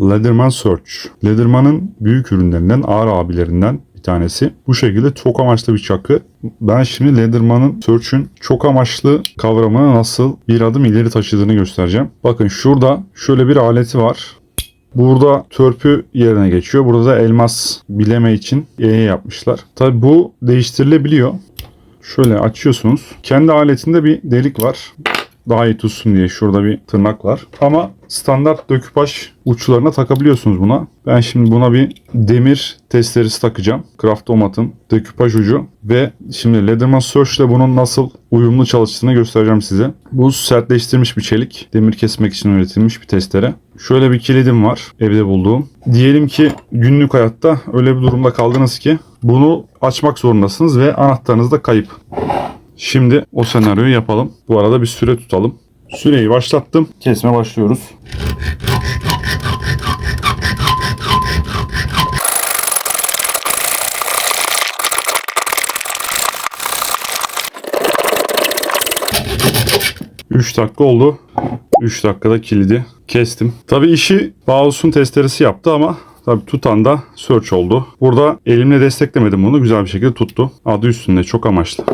Leatherman Search. Leatherman'ın büyük ürünlerinden, ağır abilerinden bir tanesi. Bu şekilde çok amaçlı bir çakı. Ben şimdi Leatherman'ın Search'ün çok amaçlı kavramını nasıl bir adım ileri taşıdığını göstereceğim. Bakın şurada şöyle bir aleti var. Burada törpü yerine geçiyor. Burada da elmas bileme için yaya yapmışlar. Tabi bu değiştirilebiliyor. Şöyle açıyorsunuz. Kendi aletinde bir delik var. Daha iyi tutsun diye şurada bir tırnak var. Ama standart döküpaş uçlarına takabiliyorsunuz buna. Ben şimdi buna bir demir testeresi takacağım. Craftomat'ın döküpaş ucu. Ve şimdi Leatherman Search ile bunun nasıl uyumlu çalıştığını göstereceğim size. Bu sertleştirilmiş bir çelik. Demir kesmek için üretilmiş bir testere. Şöyle bir kilidim var evde bulduğum. Diyelim ki günlük hayatta öyle bir durumda kaldınız ki bunu açmak zorundasınız ve anahtarınız da kayıp. Şimdi o senaryoyu yapalım. Bu arada bir süre tutalım. Süreyi başlattım. Kesme başlıyoruz. Üç dakika oldu. 3 dakikada kilidi kestim. Tabi işi Bauhaus'un testeresi yaptı ama Tabi tutan da search oldu. Burada elimle desteklemedim bunu. Güzel bir şekilde tuttu. Adı üstünde çok amaçlı.